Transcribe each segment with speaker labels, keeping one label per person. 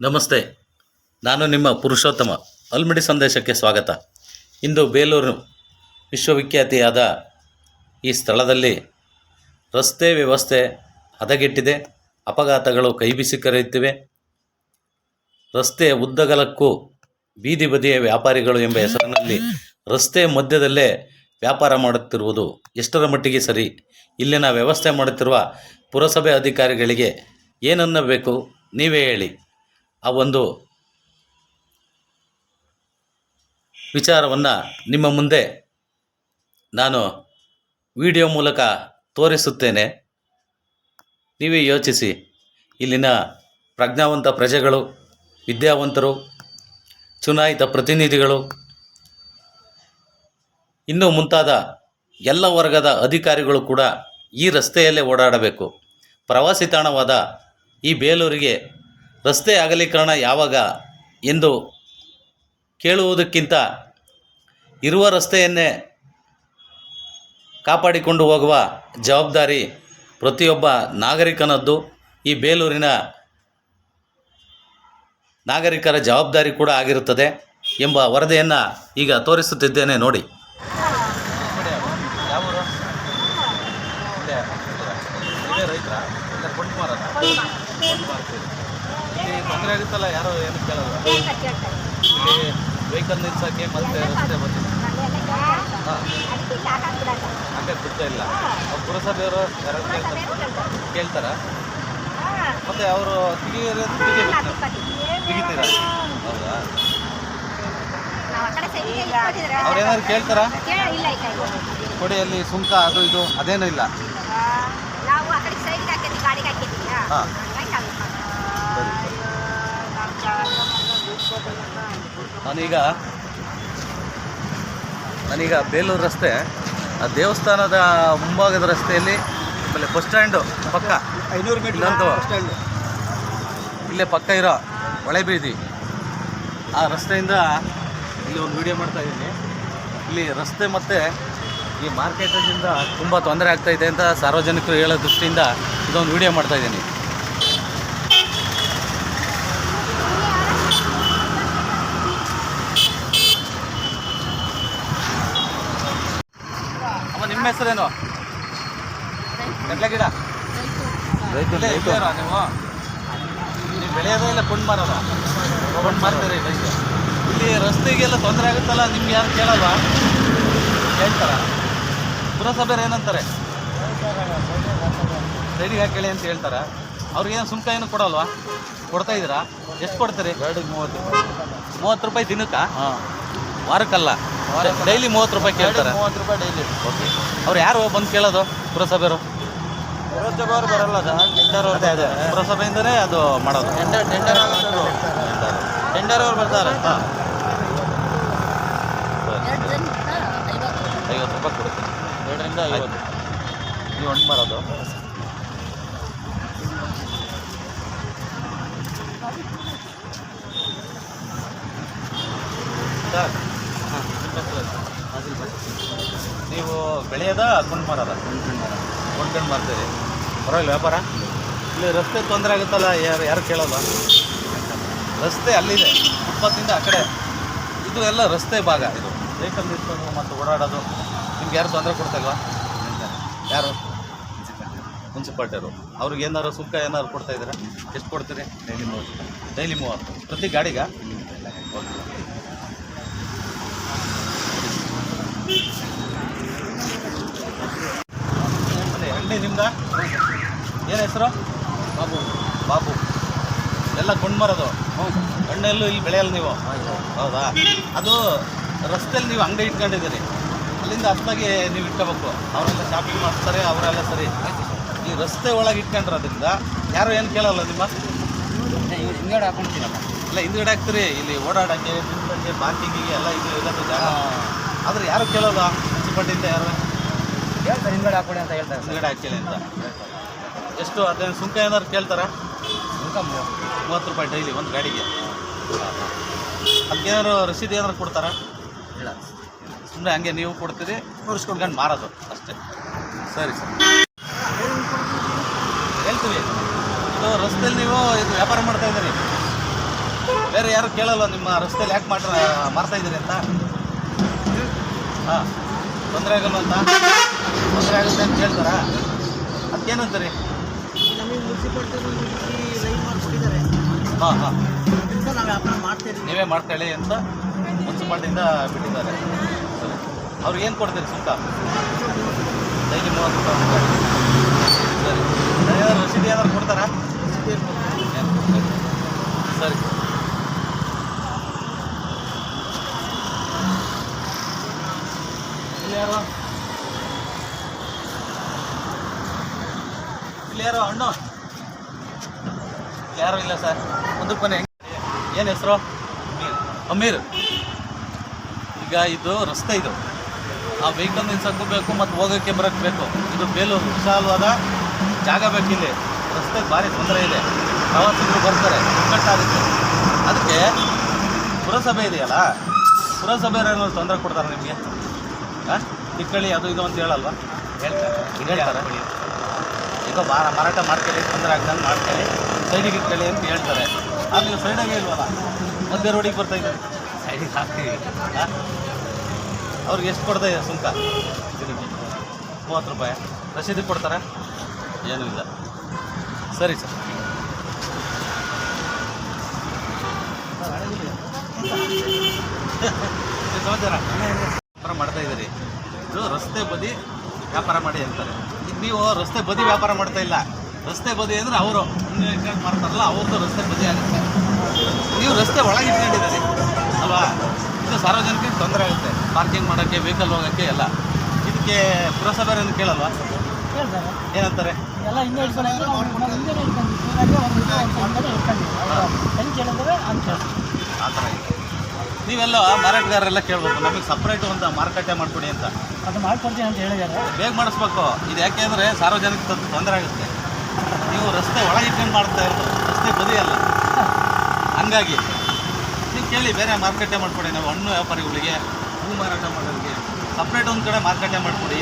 Speaker 1: ನಮಸ್ತೆ. ನಾನು ನಿಮ್ಮ ಪುರುಷೋತ್ತಮ ಅಲ್ಮಿಡಿ ಸಂದೇಶಕ್ಕೆ ಸ್ವಾಗತ. ಇಂದು ಬೇಲೂರು ವಿಶ್ವವಿಖ್ಯಾತಿಯಾದ ಈ ಸ್ಥಳದಲ್ಲಿ ರಸ್ತೆ ವ್ಯವಸ್ಥೆ ಹದಗೆಟ್ಟಿದೆ, ಅಪಘಾತಗಳು ಕೈಬಿಸಿ ಕರೆಯುತ್ತಿವೆ. ರಸ್ತೆ ಉದ್ದಗಲಕ್ಕೂ ಬೀದಿ ಬದಿಯ ವ್ಯಾಪಾರಿಗಳು ಎಂಬ ಹೆಸರಿನಲ್ಲಿ ರಸ್ತೆ ಮಧ್ಯದಲ್ಲೇ ವ್ಯಾಪಾರ ಮಾಡುತ್ತಿರುವುದು ಎಷ್ಟರ ಮಟ್ಟಿಗೆ ಸರಿ? ಇಲ್ಲಿನ ವ್ಯವಸ್ಥೆ ಮಾಡುತ್ತಿರುವ ಪುರಸಭೆ ಅಧಿಕಾರಿಗಳಿಗೆ ಏನನ್ನಬೇಕು ನೀವೇ ಹೇಳಿ. ಆ ಒಂದು ವಿಚಾರವನ್ನು ನಿಮ್ಮ ಮುಂದೆ ನಾನು ವಿಡಿಯೋ ಮೂಲಕ ತೋರಿಸುತ್ತೇನೆ. ನೀವೇ ಯೋಚಿಸಿ, ಇಲ್ಲಿನ ಪ್ರಜ್ಞಾವಂತ ಪ್ರಜೆಗಳು, ವಿದ್ಯಾವಂತರು, ಚುನಾಯಿತ ಪ್ರತಿನಿಧಿಗಳು, ಇನ್ನೂ ಮುಂತಾದ ಎಲ್ಲ ವರ್ಗದ ಅಧಿಕಾರಿಗಳು ಕೂಡ ಈ ರಸ್ತೆಯಲ್ಲೇ ಓಡಾಡಬೇಕು. ಪ್ರವಾಸಿ ತಾಣವಾದ ಈ ಬೇಲೂರಿಗೆ ರಸ್ತೆ ಅಗಲೀಕರಣ ಯಾವಾಗ ಎಂದು ಕೇಳುವುದಕ್ಕಿಂತ ಇರುವ ರಸ್ತೆಯನ್ನೇ ಕಾಪಾಡಿಕೊಂಡು ಹೋಗುವ ಜವಾಬ್ದಾರಿ ಪ್ರತಿಯೊಬ್ಬ ನಾಗರಿಕನದ್ದು. ಈ ಬೇಲೂರಿನ ನಾಗರಿಕರ ಜವಾಬ್ದಾರಿ ಕೂಡ ಆಗಿರುತ್ತದೆ ಎಂಬ ವರದಿಯನ್ನು ಈಗ ತೋರಿಸುತ್ತಿದ್ದೇನೆ ನೋಡಿ. ರೈತರ ತೊಂದರೆ ಆಗುತ್ತಲ್ಲ ಯಾರು ಏನು ಕೇಳಲ್ಲ ಇಲ್ಲಿ ವೆಹಿಕಲ್ ನಿಲ್ಸೋಕ್ಕೆ ಮತ್ತೆ ರಸ್ತೆ ಬಂದಿಲ್ಲ ಹಾಂ. ಹಾಗೆ ಬಿಡ್ತಾ ಇಲ್ಲ. ಅವ್ರು ಪುರಸಭೆಯವರು ಯಾರು ಕೇಳ್ತಾರೆ? ಕೇಳ್ತಾರ. ಮತ್ತೆ ಅವರು ತೆಗಿತೀರಾ ಹೌದಾ? ಅವ್ರು ಏನಾದ್ರು ಕೇಳ್ತಾರಾ? ಕೊಡಿ ಅಲ್ಲಿ ಸುಂಕ ಅದು ಇದು ಅದೇನೂ ಇಲ್ಲ? ಹಾ. ನಾನೀಗ ನಾನೀಗ ಬೇಲೂರು ರಸ್ತೆ. ಆ ದೇವಸ್ಥಾನದ ಮುಂಭಾಗದ ರಸ್ತೆಯಲ್ಲಿ ಆಮೇಲೆ ಬಸ್ ಸ್ಟ್ಯಾಂಡು ಪಕ್ಕ.
Speaker 2: ಐನೂರು ಮೀಟರ್
Speaker 1: ಇಲ್ಲೇ ಪಕ್ಕ ಇರೋ ಹೊಳೆ ಬೀದಿ ಆ ರಸ್ತೆಯಿಂದ ಇಲ್ಲಿ ಒಂದು ವಿಡಿಯೋ ಮಾಡ್ತಾ ಇದ್ದೀನಿ. ಇಲ್ಲಿ ರಸ್ತೆ ಮತ್ತು ಈ ಮಾರ್ಕೆಟಿಂದ ತುಂಬ ತೊಂದರೆ ಆಗ್ತಾ ಇದೆ ಅಂತ ಸಾರ್ವಜನಿಕರು ಹೇಳೋ ದೃಷ್ಟಿಯಿಂದ ಇದೊಂದು ವಿಡಿಯೋ ಮಾಡ್ತಾ ಇದ್ದೀನಿ. ನಿಮ್ಮ ಹೆಸರೇನು? ಗಂಟ್ಲೆ ಗಿಡ ರೈತರು. ಇದ್ದೀರಾ ನೀವು? ನೀವು ಬೆಳೆಯೋದೇ ಇಲ್ಲ ಕೊಂಡು ಮಾರೋದ? ಕೊಂಡು ಮಾರ್ತೀರಿ ರೈತ ಇಲ್ಲಿ ರಸ್ತೆಗೆಲ್ಲ ತೊಂದರೆ ಆಗುತ್ತಲ್ಲ ನಿಮ್ಗೆ ಯಾರು ಕೇಳಲ್ವಾ? ಹೇಳ್ತಾರ ಪುರಸಭೆಯವ್ರು ಏನಂತಾರೆ? ಸೈಡಿಗೆ ಹಾಕೇಳಿ ಅಂತ ಹೇಳ್ತಾರ? ಅವ್ರಿಗೇನು ಸುಂಕ ಏನು ಕೊಡಲ್ವಾ? ಕೊಡ್ತಾ ಇದ್ದೀರಾ? ಎಷ್ಟು ಕೊಡ್ತೀರಿ?
Speaker 2: ಗಾಡಿಗೆ ಮೂವತ್ತು.
Speaker 1: ಮೂವತ್ತು ರೂಪಾಯಿ ದಿನಕ್ಕ?
Speaker 2: ಹಾಂ.
Speaker 1: ವಾರಕ್ಕಲ್ಲ? ಡೈಲಿ ಮೂವತ್ತು ರೂಪಾಯಿ ಕೇಳ್ತಾರೆ.
Speaker 2: ಮೂವತ್ತು ರೂಪಾಯಿ ಡೈಲಿ
Speaker 1: ಓಕೆ ಅವ್ರು ಯಾರು ಬಂದು ಕೇಳೋದು ಪುರಸಭೆಯವರು?
Speaker 2: ಪುರಸಭೆಯವರು ಬರಲ್ಲ ಟೆಂಡರ್ ಅವ್ರದ್ದೇ ಇದೆ
Speaker 1: ಪುರಸಭೆಯಿಂದನೇ ಅದು ಮಾಡೋದು.
Speaker 2: ಟೆಂಡರ್ ಟೆಂಡರ್ ಟೆಂಡರ್ ಅವ್ರು ಬರ್ತಾರೆ.
Speaker 3: ಐವತ್ತು.
Speaker 1: ರೂಪಾಯಿ ಕೊಡ್ತೀನಿ
Speaker 2: ಎರಡರಿಂದ ಐವತ್ತು.
Speaker 1: ನೀವು ಹಣ್ಣು ಮಾಡೋದು ಸರ್. ನೀವು ಬೆಳೆಯೋದ ಕೊಂಡು ಮಾರೋದ? ಕೊಂಡ್ಕೊಂಡು ಮಾರ್ತೀರಿ ಪರವಾಗಿಲ್ಲ ವ್ಯಾಪಾರ? ಇಲ್ಲಿ ರಸ್ತೆ ತೊಂದರೆ ಆಗುತ್ತಲ್ಲ ಯಾರು ಯಾರು ಕೇಳೋಲ್ಲ ರಸ್ತೆ ಅಲ್ಲಿದೆ ಫುಟ್ಪಾತಿಂದ ಆ ಕಡೆ. ಇದು ಎಲ್ಲ ರಸ್ತೆ ಭಾಗ ಇದು. ವೆಹಿಕಲ್ ನಿಲ್ಸೋದು ಮತ್ತು ಓಡಾಡೋದು. ನಿಮ್ಗೆ ಯಾರು ತೊಂದರೆ ಕೊಡ್ತಾಯಿಲ್ವಾ ಯಾರು? ಮುನ್ಸಿಪಾಲ್ಟಿಯವರು. ಅವ್ರಿಗೆ ಏನಾದ್ರು ಸುಂಕ ಏನಾದ್ರು ಕೊಡ್ತಾ ಇದ್ದೀರಾ? ಎಷ್ಟು ಕೊಡ್ತೀರಿ? ಡೈಲಿ ಮೂವತ್ತು. ಡೈಲಿ ಮೂವತ್ತು. ಪ್ರತಿ ಗಾಡಿಗ? ಓಕೆ ಅಂಗಡಿ ನಿಮ್ದ? ಏನು ಹೆಸರು? ಬಾಬು. ಬಾಬು. ಎಲ್ಲ ಕೊಂಡು ಮಾರೋದು ಹಣ್ಣೆಲ್ಲೂ ಇಲ್ಲಿ ಬೆಳೆಯಲ್ಲ ನೀವು? ಹೌದಾ? ಅದು ರಸ್ತೆಯಲ್ಲಿ ನೀವು ಅಂಗಡಿ ಇಟ್ಕೊಂಡಿದ್ದೀರಿ. ಅಲ್ಲಿಂದ ಹತ್ತಾಗಿ ನೀವು ಇಟ್ಕೋಬೇಕು. ಅವರೆಲ್ಲ ಶಾಪಿಂಗ್ ಮಾಡ್ತಾರೆ ಅವರೆಲ್ಲ ಸರಿ. ಈ ರಸ್ತೆ ಒಳಗೆ ಇಟ್ಕೊಂಡಿರೋದ್ರಿಂದ ಯಾರು ಏನು ಕೇಳಲ್ಲ ನಿಮ್ಮ?
Speaker 2: ಹಿಂದ್ಗಡೆ ಹಾಕೊಂಡಿರಲ್ಲ
Speaker 1: ಇಲ್ಲ ಹಿಂದ್ಗಡೆ ಹಾಕ್ತೀರಿ. ಇಲ್ಲಿ ಓಡಾಡೋಕ್ಕೆ ನಿಂತ್ಕೊಳ್ಳೋಕ್ಕೆ ಪಾರ್ಕಿಂಗಿಗೆ ಎಲ್ಲ ಇದು ಇರೋದು ಆದರೆ ಆದ್ರೆ ಯಾರು ಕೇಳಲ್ಲ? ಮುನ್ಸಿಪಾಲ್ಟಿಯಿಂದ ಯಾರು?
Speaker 2: ಹೇಳ್ತಾರೆ ಹಾಕೊಡಿ ಅಂತ ಹೇಳ್ತಾರೆ.
Speaker 1: ಹಿಂದ್ಗಡೆ ಹಾಕಿಲ್ಲ ಅಂತ. ಎಷ್ಟು ಅದೇನು ಸುಂಕ ಏನಾದ್ರು ಕೇಳ್ತಾರಾ?
Speaker 2: ಸುಂಕ ಮೂವತ್ತು
Speaker 1: ರೂಪಾಯಿ. ಡೈಲಿ ಒಂದು ಗಾಡಿಗೆ. ಅದಕ್ಕೇನಾದ್ರು ರಸೀದಿ ಏನಾದ್ರು ಕೊಡ್ತಾರಾ?
Speaker 2: ಇಲ್ಲ.
Speaker 1: ಸುಮ್ಮನೆ ಹಂಗೆ ನೀವು ಕೊಡ್ತೀರಿ ಮುರಿಸ್ಕೊಂಡ್ಕೊಂಡು ಮಾರೋದು ಅಷ್ಟೇ. ಸರಿ ಸರ್. ಹೇಳ್ತೀವಿ. ಇದು ರಸ್ತೆಯಲ್ಲಿ ನೀವು ಇದು ವ್ಯಾಪಾರ ಮಾಡ್ತಾ ಇದ್ದೀರಿ. ಬೇರೆ ಯಾರು ಕೇಳಲ್ಲ ನಿಮ್ಮ ರಸ್ತೆಯಲ್ಲಿ ಯಾಕೆ ಮಾಡ್ತಾ ಮಾರ್ತಾ ಇದ್ದೀರಿ ಅಂತ? ಹಾಂ ತೊಂದರೆ ಆಗಲ್ಲ ಅಂತ? ತೊಂದರೆ ಆಗುತ್ತೆ ಅಂತ ಕೇಳ್ತಾರಾ ಅದಕ್ಕೇನಂತೀರಿ
Speaker 2: ನಮಗೆ ಲೈನ್
Speaker 1: ಹಾಂ ಹಾಂ
Speaker 2: ವ್ಯಾಪಾರ ಮಾಡ್ತೀವಿ
Speaker 1: ನೀವೇ ಮಾಡ್ತೇಳಿ ಅಂತ ಮುನ್ಸಿಪಾಲ್ಟಿಯಿಂದ ಬಿಟ್ಟಿದ್ದಾರೆ. ಸರಿ ಅವ್ರಿಗೆ ಏನು ಕೊಡ್ತೀರಿ ಸುತ್ತ ಡೈಲಿ ಮೂವತ್ತು ರೂಪಾಯಿ ಸರಿ. ರಸೀದಿ ಏನಾದ್ರು ಕೊಡ್ತಾರಾ? ಸರಿ. ಇಲ್ಲಿ ಯಾರು ಹಣ್ಣು ಯಾರು ಇಲ್ಲ ಸರ್. ಒಂದು ಬನ್ನಿ ಏನು ಹೆಸರು? ಅಮೀರ್. ಈಗ ಇದು ರಸ್ತೆ ಇದು. ಆ ವೆಹಿಕಲ್ ನಿಲ್ಸಕ್ಕೂ ಬೇಕು ಮತ್ತು ಹೋಗೋಕ್ಕೆ ಬರೋಕ್ಕೆ ಬೇಕು. ಇದು ಬೇಲೂರು. ವಿಶಾಲವಾದ ಜಾಗ ಬೇಕಿಲ್ಲಿ ರಸ್ತೆ ಭಾರಿ ತೊಂದರೆ ಇದೆ. ಪ್ರವಾಸಿಗರು ಬರ್ತಾರೆ. ಇಕ್ಕಟ್ಟಾಗುತ್ತೆ ಅದಕ್ಕೆ ಪುರಸಭೆ ಇದೆಯಲ್ಲ ಪುರಸಭೆ ತೊಂದರೆ ಕೊಡ್ತಾರೆ ನಿಮಗೆ? ಹಾಂ ತಿಕ್ಕಳಿ ಅದು ಇದು ಅಂತ ಹೇಳಲ್ವಾ? ಹೇಳ್ತಾರೆ. ಹೇಳ್ತಾರೆ. ಈಗ ಮಾರ ಮಾರಾಟ ಮಾಡ್ಕೊಳ್ಳಿ ತೊಂದರೆ ಆಗ್ದಂಗೆ ಮಾಡ್ಕೊಳ್ಳಿ. ಸೈಡಿಗೆ ಇಟ್ಕೊಳ್ಳಿ ಅಂತ ಹೇಳ್ತಾರೆ. ಆದರೆ ನೀವು ಸೈಡಾಗೆ ಇಲ್ವಲ್ಲ? ಮಧ್ಯ ರೋಡಿಗೆ ಬರ್ತಾ ಇದ್ದಾರೆ. ಸೈಡಿಗೆ ಹಾಕ್ತೀವಿ ಅವ್ರಿಗೆ ಎಷ್ಟು ಕೊಡ್ತಾ ಇದೆ ಸುಂಕ? ಮೂವತ್ತು ರೂಪಾಯಿ. ರಸೀದಿ ಕೊಡ್ತಾರೆ? ಏನೂ ಇಲ್ಲ. ಸರಿ ಸರ್. ಸಮಾಚಾರ. ಮಾಡ್ತಾ ಇದ್ದೀರಿ. ಇದು ರಸ್ತೆ ಬದಿ ವ್ಯಾಪಾರ ಮಾಡಿ ಅಂತಾರೆ. ಈಗ ನೀವು ರಸ್ತೆ ಬದಿ ವ್ಯಾಪಾರ ಮಾಡ್ತಾ ಇಲ್ಲ. ರಸ್ತೆ ಬದಿ ಅಂದರೆ ಅವರು ಮಾಡ್ತಾರಲ್ಲ ಅವ್ರದ್ದು ರಸ್ತೆ ಬದಿ ಆಗುತ್ತೆ. ನೀವು ರಸ್ತೆ ಒಳಗೆ ಇಟ್ಕೊಂಡಿದ್ದೀರಿ ಅಲ್ವಾ? ಇದು ಸಾರ್ವಜನಿಕರಿಗೆ ತೊಂದರೆ ಆಗುತ್ತೆ. ಪಾರ್ಕಿಂಗ್ ಮಾಡೋಕ್ಕೆ ವೆಹಿಕಲ್ ಹೋಗೋಕ್ಕೆ ಎಲ್ಲ. ಇದಕ್ಕೆ ಪುರಸಭೆಯನ್ನು ಕೇಳಲ್ವಾ?
Speaker 2: ಹೇಳ್ತಾರೆ
Speaker 1: ಏನಂತಾರೆ?
Speaker 2: ಎಲ್ಲ
Speaker 1: ಆ ಥರ ಇದೆ. ನೀವೆಲ್ಲ ಮಾರಾಟಗಾರರೆಲ್ಲ ಕೇಳ್ಬೇಕು ನಮಗೆ ಸಪ್ರೇಟ್ ಒಂದು ಮಾರುಕಟ್ಟೆ ಮಾಡಿಕೊಡಿ ಅಂತ.
Speaker 2: ಅದು ಮಾಡ್ಕೊಡ್ತೀನಿ ಅಂತ ಹೇಳಿದ್ದಾರೆ.
Speaker 1: ಬೇಗ ಮಾಡಿಸ್ಬೇಕು. ಇದು ಯಾಕೆ ಅಂದರೆ ಸಾರ್ವಜನಿಕ ತೊಂದರೆ ಆಗುತ್ತೆ. ನೀವು ರಸ್ತೆ ಒಳಗೆ ಇಟ್ಕೊಂಡು ಮಾಡ್ತಾ ಇರೋದು ರಸ್ತೆ ಬದಿಯಲ್ಲ ಹಂಗಾಗಿ ನೀವು ಕೇಳಿ ಬೇರೆ ಮಾರುಕಟ್ಟೆ ಮಾಡಿಕೊಡಿ. ನಾವು ಹಣ್ಣು ವ್ಯಾಪಾರಿಗಳಿಗೆ ಹೂ ಮಾರಾಟ ಮಾಡೋರಿಗೆ ಸಪ್ರೇಟ್ ಒಂದು ಕಡೆ ಮಾರುಕಟ್ಟೆ ಮಾಡಿಕೊಡಿ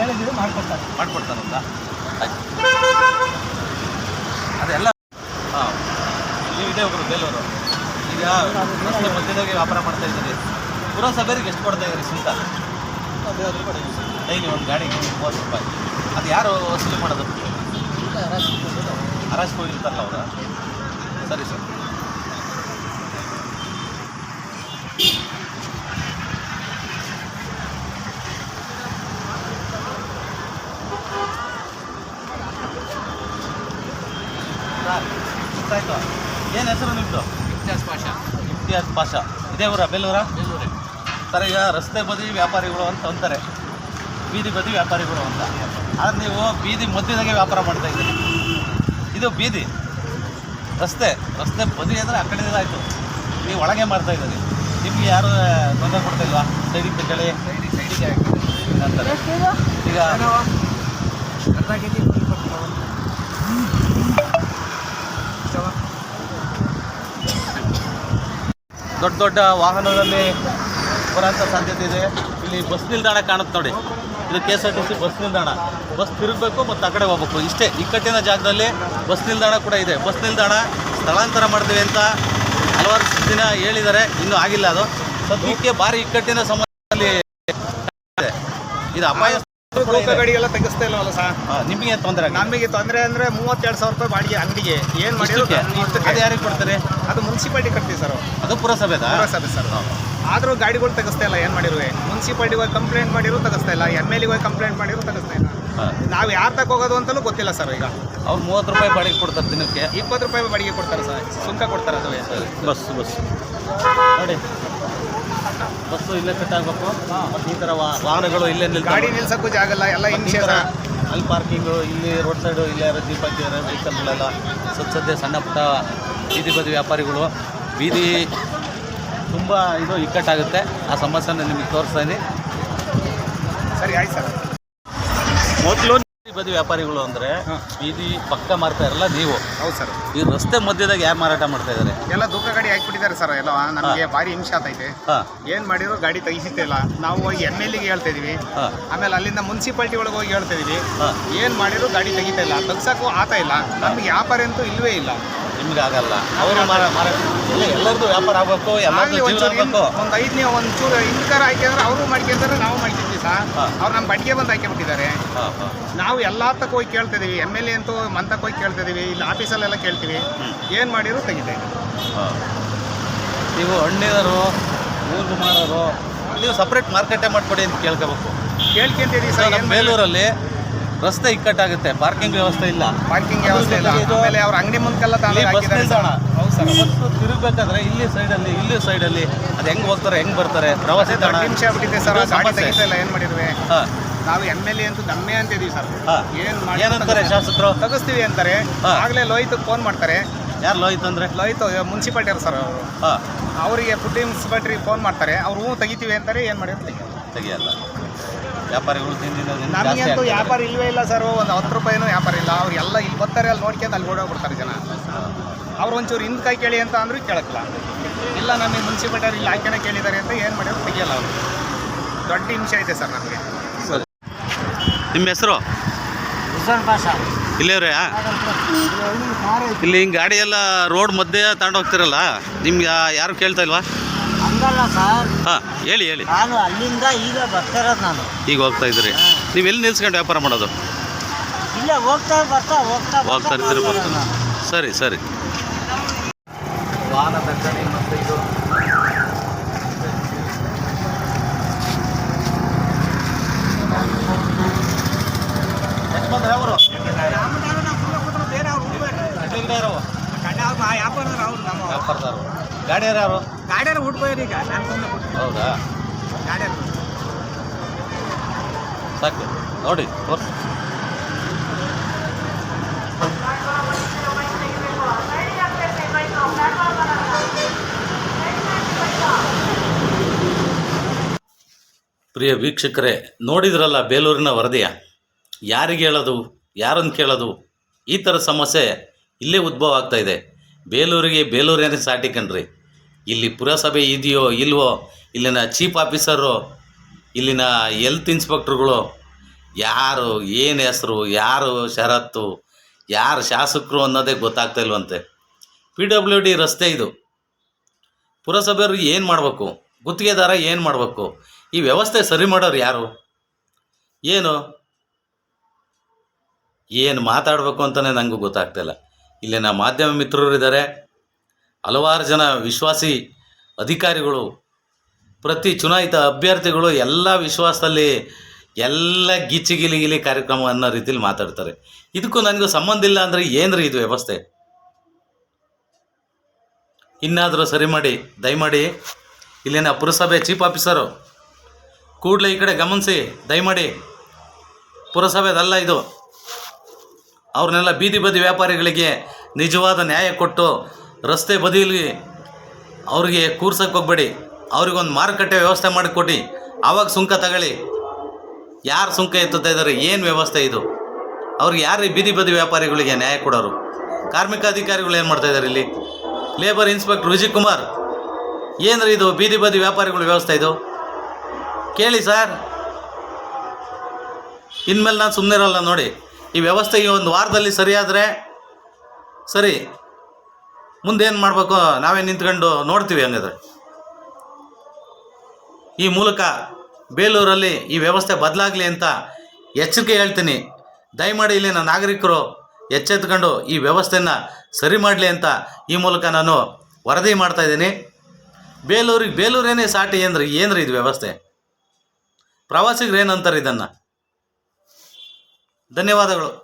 Speaker 2: ಹೇಳಿದ್ರು ಮಾಡ್ಕೊಡ್ತಾರೆ.
Speaker 1: ಮಾಡ್ಕೊಡ್ತಾರಂತ ಆಯ್ತು. ಅದೆಲ್ಲ ಹಾಂ. ನೀವು ಇದೇ ಒಬ್ಬರು ಬೇಲೂರು ಈಗ ರಸ್ತೆ ಮಧ್ಯದಾಗೆ ವ್ಯಾಪಾರ ಮಾಡ್ತಾ ಇದ್ದೀರಿ. ಪುರಸಭೆಗೆ ಎಷ್ಟು ಕೊಡ್ತಾ ಇದ್ದೀರಿ ಸುಂಕ ಡೈಲಿ ಒಂದು ಗಾಡಿಗೆ ಮೂವತ್ತು ರೂಪಾಯಿ. ಅದು ಯಾರು ವಸೂಲಿ ಮಾಡೋದು ಹರಾಜ್ ಹೋಗಿರ್ತಾರಲ್ಲ ಅವರ. ಸರಿ, ಸರ್. ಸರ್. ಗೊತ್ತಾಯ್ತು. ಏನು ಹೆಸರು ನಿಮ್ಮದು
Speaker 2: ಇತಿಹಾಸ ಪಾಷ.
Speaker 1: ಇಮ್ತಿಯಾಜ್ ಪಾಷಾ. ಇದೇ ಊರ? ಬೇಲೂರ
Speaker 2: ಬೆಂಗಳೂರೇ
Speaker 1: ಸರ್ ಈಗ ರಸ್ತೆ ಬದಿ ವ್ಯಾಪಾರಿಗಳು ಅಂತ ಅಂತಾರೆ. ಬೀದಿ ಬದಿ ವ್ಯಾಪಾರಿಗಳು ಅಂತ. ಆದರೆ ನೀವು ಬೀದಿ ಮಧ್ಯದಾಗೆ ವ್ಯಾಪಾರ ಮಾಡ್ತಾ ಇದ್ದೀರಿ. ಇದು ಬೀದಿ. ರಸ್ತೆ. ರಸ್ತೆ ಬದಿ ಅಂದರೆ ಆ ಕಡೆ ಆಯಿತು. ನೀವು ಒಳಗೆ ಮಾಡ್ತಾ ಇದ್ದೀರಿ. ನಿಮ್ಗೆ ಯಾರು ತೊಂದರೆ ಕೊಡ್ತಾ ಇಲ್ವಾ? ಸೈಡಿಗೆ ತಗೊಳ್ಳಿ ಅಂತಾರೆ ಈಗ ದೊಡ್ಡ ದೊಡ್ಡ ವಾಹನದಲ್ಲಿ ಬರೋಂಥ ಸಾಧ್ಯತೆ ಇದೆ. ಇಲ್ಲಿ ಬಸ್ ನಿಲ್ದಾಣ ಕಾಣುತ್ತೆ ನೋಡಿ. ಇದು K S R T C bus ನಿಲ್ದಾಣ. ಬಸ್ ತಿರುಗಬೇಕು ಮತ್ತು ಆ ಕಡೆ ಹೋಗ್ಬೇಕು. ಇಷ್ಟೇ ಇಕ್ಕಟ್ಟಿನ ಜಾಗದಲ್ಲಿ ಬಸ್ ನಿಲ್ದಾಣ ಕೂಡ ಇದೆ. ಬಸ್ ನಿಲ್ದಾಣ ಸ್ಥಳಾಂತರ ಮಾಡ್ತೀವಿ ಅಂತ ಹಲವಾರು ದಿನ ಹೇಳಿದ್ದಾರೆ. ಇನ್ನೂ ಆಗಿಲ್ಲ ಅದು. ಸದ್ಯಕ್ಕೆ ಭಾರಿ ಇಕ್ಕಟ್ಟಿನ ಸಮಯದಲ್ಲಿ ಇದೆ. ಅಪಾಯ.
Speaker 4: ಗಾಡಿಗೆಲ್ಲ ತೆಗಿಸ್ತಾ ಇಲ್ಲವಲ್ಲ ಸರ್?
Speaker 1: ನಿಮಗೆ ತೊಂದರೆ
Speaker 4: ನಮಗೆ ತೊಂದರೆ ಅಂದ್ರೆ ಮೂವತ್ತೆರಡು ಸಾವಿರ ರೂಪಾಯಿ ಬಾಡಿಗೆ ಅಂಗಡಿಗೆ. ಏನು ಮಾಡಿದ್ರು ಇಷ್ಟು.
Speaker 1: ಅದು ಯಾರಿಗೆ ಕೊಡ್ತಾರೆ?
Speaker 4: ಅದು ಮುನ್ಸಿಪಾಲ್ಟಿ ಕಟ್ತೀವಿ ಸರ್.
Speaker 1: ಅದು ಪುರಸಭೆ
Speaker 4: ಪುರಸಭೆ ಸರ್. ಆದರೂ ಗಾಡಿಗಳು ತೆಗಿಸ್ತಾ ಇಲ್ಲ ಏನು ಮಾಡಿರುವೆ ಮುನ್ಸಿಪಾಲ್ಟಿಗೆ ಹೋಗಿ ಕಂಪ್ಲೇಂಟ್ ಮಾಡಿದ್ರು ತೆಗಿಸ್ತಾ ಇಲ್ಲ. ಎಂ ಎಲ್ ಹೋಗಿ ಕಂಪ್ಲೇಂಟ್ ಮಾಡಿದ್ರು ತೆಗಿಸ್ತಾ ಇಲ್ಲ. ನಾವು ಯಾರು ತಕ ಹೋಗೋದು ಅಂತಲೂ ಗೊತ್ತಿಲ್ಲ ಸರ್ ಈಗ.
Speaker 1: ಅವ್ರು ಮೂವತ್ತು ರೂಪಾಯಿ ಬಾಡಿಗೆ ಕೊಡ್ತಾರೆ ದಿನಕ್ಕೆ.
Speaker 4: ಇಪ್ಪತ್ತು ರೂಪಾಯಿ ಬಾಡಿಗೆ ಕೊಡ್ತಾರೆ ಸರ್. ಸುಂಕ ಕೊಡ್ತಾರೆ ಅದು
Speaker 1: ಬಸ್ ಬಸ್. ನೋಡಿ. ಬಸ್ಸು ಇಲ್ಲೇ ಕಟ್ಟಾಗಬೇಕು ಮತ್ತು ಈ ಥರ ವಾಹನಗಳು ಇಲ್ಲೇ
Speaker 4: ಗಾಡಿ ನಿಲ್ಸಕ್ಕೂ ಜಾಗ ಇಲ್ಲ ಎಲ್ಲ
Speaker 1: ಅಲ್ಲಿ ಪಾರ್ಕಿಂಗು ಇಲ್ಲಿ ರೋಡ್ ಸೈಡು ಇಲ್ಲಿ ಯಾರು ದೀಪ ಹಚ್ಚಿದ್ದಾರೆ ವೆಹಿಕಲ್ಗಳೆಲ್ಲ ಸದ್ಯ ಸದ್ಯ ಸಣ್ಣ ಪುಟ್ಟ ಬೀದಿ ಬದಿ ವ್ಯಾಪಾರಿಗಳು. ಬೀದಿ ತುಂಬ ಇದು ಇಕ್ಕಟ್ಟಾಗುತ್ತೆ. ಆ ಸಮಸ್ಯೆನ ನಿಮಗೆ ತೋರಿಸ್ತಾ ಇದ್ದೀನಿ
Speaker 4: ಸರಿ ಆಯ್ತು ಸರ್.
Speaker 1: ಮೊದಲು ಬೀದಿ ವ್ಯಾಪಾರಿಗಳು ಅಂದ್ರೆ. ಬೀದಿ ಪಕ್ಕ ಮಾರ್ತಾ ಇರಲ್ಲ ನೀವು.
Speaker 4: ಹೌದು ಸರ್.
Speaker 1: ಈ ರಸ್ತೆ ಮಧ್ಯದಾಗ ಯಾರು ಮಾರಾಟ ಮಾಡ್ತಾ ಇದ್ದಾರೆ
Speaker 4: ಎಲ್ಲ ದುಃಖ ಗಾಡಿ ಹಾಕ್ಬಿಟ್ಟಿದ್ದಾರೆ ಸರ್ ಎಲ್ಲ ನಮಗೆ ಭಾರಿ ಹಿಂಸೆ
Speaker 1: ಆತೈತೆ
Speaker 4: ಏನ್ ಮಾಡಿದ್ರು ಗಾಡಿ ತೆಗಿಸ್ತಿಲ್ಲ ನಾವು ಹೋಗಿ ಎಂ ಎಲ್ಗೆ ಹೇಳ್ತಾ ಇದೀವಿ. ಆಮೇಲೆ ಅಲ್ಲಿಂದ ಮುನ್ಸಿಪಾಲ್ಟಿ ಒಳಗೆ ಹೋಗಿ ಹೇಳ್ತಾ ಇದೀವಿ. ಏನ್ ಮಾಡಿದ್ರು ಗಾಡಿ ತೆಗಿತಾ ಇಲ್ಲ. ತಗ್ಸಕ್ಕೂ ಆತ ಇಲ್ಲ. ನಮ್ಗೆ ವ್ಯಾಪಾರ ಅಂತೂ ಇಲ್ವೇ ಇಲ್ಲ.
Speaker 1: ನಿಮ್ಗೆ ಆಗಲ್ಲ ಅವರು ಮಾರ ಮಾರ ಇಲ್ಲ ಎಲ್ಲರದು ವ್ಯಾಪಾರ ಆಗಬೇಕು
Speaker 4: ಆಗ್ಲಿ
Speaker 1: ಎಲ್ಲರದು ಜೀವನ ಆಗಬೇಕು.
Speaker 4: ಒಂದು ಐದನೇ ಇನ್ಕಾರ ಹಿಂದ್ಕಾರ ಹಾಕಿದ್ರೆ ಅವರು ಮಾಡ್ಕೊಂತಾರೆ ನಾವು ಮಾಡ್ಕೊಂತೀವಿ ಸರ್. ಅವ್ರು ನಮ್ಮ ಬಡ್ಗೆ ಬಂದು ಹಾಕಿಬಿಟ್ಟಿದ್ದಾರೆ ನಾವು ಎಲ್ಲ ತಕ್ಕ ಹೋಗಿ ಕೇಳ್ತಿದೀವಿ. ಎಂ ಎಲ್ ಎ ಅಂತೂ ಮಂತಕ್ಕೆ ಹೋಗಿ ಕೇಳ್ತಿದೀವಿ. ಇಲ್ಲಿ ಆಫೀಸಲ್ಲೆಲ್ಲ ಕೇಳ್ತೀವಿ. ಏನು ಮಾಡಿದ್ರು ತೆಗಿತಾ ಇದ್ದೀವಿ
Speaker 1: ನೀವು ಹಣ್ಣಿನರು ಊರು ಮಾರೋರು ನೀವು ಸಪ್ರೇಟ್ ಮಾರ್ಕೆಟೇ ಮಾಡಿಕೊಡಿ ಅಂತ ಕೇಳ್ಕೋಬೇಕು. ಕೇಳ್ಕೊಂತೀವಿ
Speaker 4: ಸರ್.
Speaker 1: ನಮ್ಮ ಬೇಲೂರಲ್ಲಿ ರಸ್ತೆ ಇಕ್ಕಟ್ಟಾಗುತ್ತೆ ಪಾರ್ಕಿಂಗ್ ವ್ಯವಸ್ಥೆ ಇಲ್ಲ.
Speaker 4: ಪಾರ್ಕಿಂಗ್ ವ್ಯವಸ್ಥೆ ಇಲ್ಲ. ಆಮೇಲೆ ಅವ್ರ ಅಂಗಡಿ ಮುಂದೆಲ್ಲ ತಾನೇ
Speaker 1: ಬಸ್ ನಿಲ್ದಾಣ.
Speaker 4: ಹೌದು ಸರ್.
Speaker 1: ಬಸ್ಸು ತಿರುಗಬೇಕಾದ್ರೆ ಇಲ್ಲಿ ಸೈಡಲ್ಲಿ ಇಲ್ಲಿ ಸೈಡಲ್ಲಿ ಅದು ಹೆಂಗೆ ಹೋಗ್ತಾರೆ ಹೆಂಗೆ ಬರ್ತಾರೆ? ಪ್ರವಾಸಿ ತಾಣ.
Speaker 4: ನಿಮಿಷ ಆಗ್ಬಿಟ್ಟಿದೆ ಸರ್. ಗಾಡಿ. ಏನು ಮಾಡಿದ್ವಿ?
Speaker 1: ಹಾಂ.
Speaker 4: ನಾವು ಎಂ ಎಲ್ ಎ ಅಂತೂ ದಮ್ಮೆ ಅಂತಿದೀವಿ ಸರ್.
Speaker 1: ಹಾಂ.
Speaker 4: ಏನು
Speaker 1: ಏನಂತಾರೆ ಶಾಸಕರು?
Speaker 4: ತೆಗಿಸ್ತೀವಿ ಅಂತಾರೆ. ಆಗಲೇ ಲೋಹಿತ್ ಫೋನ್ ಮಾಡ್ತಾರೆ.
Speaker 1: ಯಾರು ಲೋಹಿತ್ ಅಂದರೆ?
Speaker 4: ಲೋಹಿತ್ ಮುನ್ಸಿಪಾಲ್ಟಿ ಅವರು ಸರ್ ಅವರು.
Speaker 1: ಹಾಂ.
Speaker 4: ಅವರಿಗೆ ಫುಡ್ ಮುನ್ಸಿಪಾಲ್ಟಿ ಫೋನ್ ಮಾಡ್ತಾರೆ. ಅವ್ರು ಹೂ ತೆಗಿತೀವಿ ಅಂತಾರೆ. ಏನು ಮಾಡಿದ್ರು
Speaker 1: ತೆಗಿಯಲ್ಲ. ವ್ಯಾಪಾರಿಗಳು
Speaker 4: ನಮಗಂತೂ ವ್ಯಾಪಾರ ಇಲ್ವೇ ಇಲ್ಲ ಸರ್ ಒಂದು ಹತ್ತು ರೂಪಾಯಿನೂ ವ್ಯಾಪಾರ ಇಲ್ಲ. ಅವ್ರು ಎಲ್ಲ ಇಲ್ಲಿ ಬರ್ತಾರೆ ಅಲ್ಲಿ ನೋಡ್ಕೊಂಡು ಅಲ್ಲಿ ಓಡೋಗ್ಬಿಡ್ತಾರೆ ಜನ. ಅವ್ರು ಒಂಚೂರು ಹಿಂದ್ ಕೈ ಕೇಳಿ ಅಂತ ಅಂದ್ರೂ ಕೇಳಕ್ಕಿಲ್ಲ. ಇಲ್ಲ ನಮಗೆ ಮುನ್ಸಿಪಾಲ್ಟಿ ಇಲ್ಲಿ ಹಾಕ್ಯಣ ಕೇಳಿದ್ದಾರೆ ಅಂತ ಏನು ಮಾಡಿದ್ರು ತೆಗಿಯಲ್ಲ ಅವರು. ದೊಡ್ಡ ಹಿಂಸೆ ಐತೆ ಸರ್ ನಮಗೆ.
Speaker 1: ನಿಮ್ಮ ಹೆಸರು? ಇಲ್ಲೇ ಇಲ್ಲಿ ಹಿಂಗೆ ಗಾಡಿ ಎಲ್ಲ ರೋಡ್ ಮಧ್ಯೆ ತಗೊಂಡೋಗ್ತಿರಲ್ಲ ನಿಮ್ಗೆ ಯಾರು ಕೇಳ್ತಾ ಇಲ್ವಾ?
Speaker 2: ಹಂಗಲ್ಲ ಸರ್.
Speaker 1: ಹಾಂ ಹೇಳಿ ಹೇಳಿ.
Speaker 2: ನಾನು ಅಲ್ಲಿಂದ ಈಗ ಬರ್ತಾ ಇರೋದು ನಾನು.
Speaker 1: ಈಗ ಹೋಗ್ತಾ ಇದ್ರಿ ನೀವು ಎಲ್ಲಿ ನಿಲ್ಸ್ಕೊಂಡು ವ್ಯಾಪಾರ ಮಾಡೋದು?
Speaker 2: ಇಲ್ಲ ಹೋಗ್ತಾ ಬರ್ತಾ ಹೋಗ್ತಾ
Speaker 1: ಹೋಗ್ತಾ ಇರ್ತೀರಿ ಬರ್ತೀರಿ ಸರಿ ಸರಿ.
Speaker 4: ವಾಹನ ದಟ್ಟಣೆ ಮತ್ತು ಇದು.
Speaker 1: ವ್ಯಾಪಾರದವರು. ಗಾಡಿಯವ್ರು ಯಾರು?
Speaker 4: ಈಗ
Speaker 1: ಹೌದಾ? ಸಾಕು. ನೋಡಿ ತೋರ್ಸಿ ಪ್ರಿಯ ವೀಕ್ಷಕರೇ ನೋಡಿದ್ರಲ್ಲ ಬೇಲೂರಿನ ವರದಿಯ? ಯಾರಿಗೆ ಹೇಳೋದು ಯಾರನ್ನು ಕೇಳೋದು? ಈ ಥರ ಸಮಸ್ಯೆ ಇಲ್ಲೇ ಉದ್ಭವ ಆಗ್ತಾ ಇದೆ. ಬೇಲೂರಿಗೆ ಬೇಲೂರೇನೇ ಸಾಟಿ ಕಣ್ರಿ. ಇಲ್ಲಿ ಪುರಸಭೆ ಇದೆಯೋ ಇಲ್ವೋ, ಇಲ್ಲಿನ ಚೀಫ್ ಆಫೀಸರು ಇಲ್ಲಿನ ಹೆಲ್ತ್ ಇನ್ಸ್ಪೆಕ್ಟ್ರುಗಳು ಯಾರು, ಏನು ಹೆಸರು, ಯಾರು ಷರತ್ತು ಯಾರು ಶಾಸಕರು ಅನ್ನೋದೇ ಗೊತ್ತಾಗ್ತಾ ಇಲ್ವಂತೆ. ಪಿ ಡಬ್ಲ್ಯೂ ಡಿ ರಸ್ತೆ ಇದು. ಪುರಸಭೆಯವರು ಏನು ಮಾಡಬೇಕು? ಗುತ್ತಿಗೆದಾರ ಏನು ಮಾಡಬೇಕು? ಈ ವ್ಯವಸ್ಥೆ ಸರಿ ಮಾಡೋರು ಯಾರು? ಏನು? ಏನು ಮಾತಾಡಬೇಕು ಅಂತಲೇ ನನಗೂ ಗೊತ್ತಾಗ್ತಾಯಿಲ್ಲ ಇಲ್ಲಿನ ಮಾಧ್ಯಮ ಮಿತ್ರರು ಇದ್ದಾರೆ. ಹಲವಾರು ಜನ ವಿಶ್ವಾಸಿ ಅಧಿಕಾರಿಗಳು, ಪ್ರತಿ ಚುನಾಯಿತ ಅಭ್ಯರ್ಥಿಗಳು ಎಲ್ಲ ವಿಶ್ವಾಸದಲ್ಲಿ ಎಲ್ಲ ಗಿಲಿ ಕಾರ್ಯಕ್ರಮ ಅನ್ನೋ ರೀತಿಲಿ ಮಾತಾಡ್ತಾರೆ. ಇದಕ್ಕೂ ನನಗೂ ಸಂಬಂಧ ಇಲ್ಲ ಅಂದರೆ ಏನ್ರಿ ಇದು ವ್ಯವಸ್ಥೆ? ಇನ್ನಾದರೂ ಸರಿ ಮಾಡಿ, ದಯಮಾಡಿ, ಇಲ್ಲಿನ ಪುರಸಭೆ ಚೀಫ್ ಆಫೀಸರು ಕೂಡಲೇ ಈ ಕಡೆ ಗಮನಿಸಿ, ದಯಮಾಡಿ ಪುರಸಭೆದಲ್ಲ ಇದು. ಅವ್ರನ್ನೆಲ್ಲ ಬೀದಿ ಬದಿ ವ್ಯಾಪಾರಿಗಳಿಗೆ ನಿಜವಾದ ನ್ಯಾಯ ಕೊಟ್ಟು ರಸ್ತೆ ಬದಿಯಲ್ಲಿ ಅವ್ರಿಗೆ ಕೂರ್ಸಕ್ಕೆ ಹೋಗ್ಬೇಡಿ. ಅವ್ರಿಗೊಂದು ಮಾರುಕಟ್ಟೆ ವ್ಯವಸ್ಥೆ ಮಾಡಿಕೊಡಿ. ಆವಾಗ ಸುಂಕ ತಗೊಳ್ಳಿ. ಯಾರು ಸುಂಕ ಎತ್ತುತ್ತಾ ಇದ್ದಾರೆ? ಏನು ವ್ಯವಸ್ಥೆ ಇದು? ಅವ್ರಿಗೆ ಯಾರು ಬೀದಿ ಬದಿ ವ್ಯಾಪಾರಿಗಳಿಗೆ ನ್ಯಾಯ ಕೊಡೋರು? ಕಾರ್ಮಿಕ ಅಧಿಕಾರಿಗಳು ಏನು ಮಾಡ್ತಾ ಇದ್ದಾರೆ ಇಲ್ಲಿ? ಲೇಬರ್ ಇನ್ಸ್ಪೆಕ್ಟರ್ ವಿಜಯ್ ಕುಮಾರ್, ಏನ್ರಿ ಇದು ಬೀದಿ ಬದಿ ವ್ಯಾಪಾರಿಗಳ ವ್ಯವಸ್ಥೆ ಇದು? ಕೇಳಿ ಸರ್. ಇನ್ಮೇಲೆ ನಾನು ಸುಮ್ಮನೆ ಇರಲ್ಲ ನೋಡಿ. ಈ ವ್ಯವಸ್ಥೆ ಈ ಒಂದು ವಾರದಲ್ಲಿ ಸರಿಯಾದರೆ ಸರಿ ಮುಂದೇನು ಮಾಡಬೇಕು? ನಾವೇ ನಿಂತ್ಕೊಂಡು ನೋಡ್ತೀವಿ ಹಂಗಾದ್ರೆ. ಈ ಮೂಲಕ ಬೇಲೂರಲ್ಲಿ ಈ ವ್ಯವಸ್ಥೆ ಬದಲಾಗಲಿ ಅಂತ ಎಚ್ಚರಿಕೆ ಹೇಳ್ತೀನಿ. ದಯಮಾಡಿ ಇಲ್ಲಿನ ನಾಗರಿಕರು ಎಚ್ಚೆತ್ಕೊಂಡು ಈ ವ್ಯವಸ್ಥೆಯನ್ನು ಸರಿ ಮಾಡಲಿ ಅಂತ ಈ ಮೂಲಕ ನಾನು ವರದಿ ಮಾಡ್ತಾ ಇದ್ದೀನಿ. ಬೇಲೂರಿಗೆ, ಬೇಲೂರೇನೇ ಸಾಟಿ ಏನ್ರಿ ಏನ್ರಿ ಇದು ವ್ಯವಸ್ಥೆ? ಪ್ರವಾಸಿಗರು ಏನಂತಾರೆ ಇದನ್ನು? ಧನ್ಯವಾದಗಳು.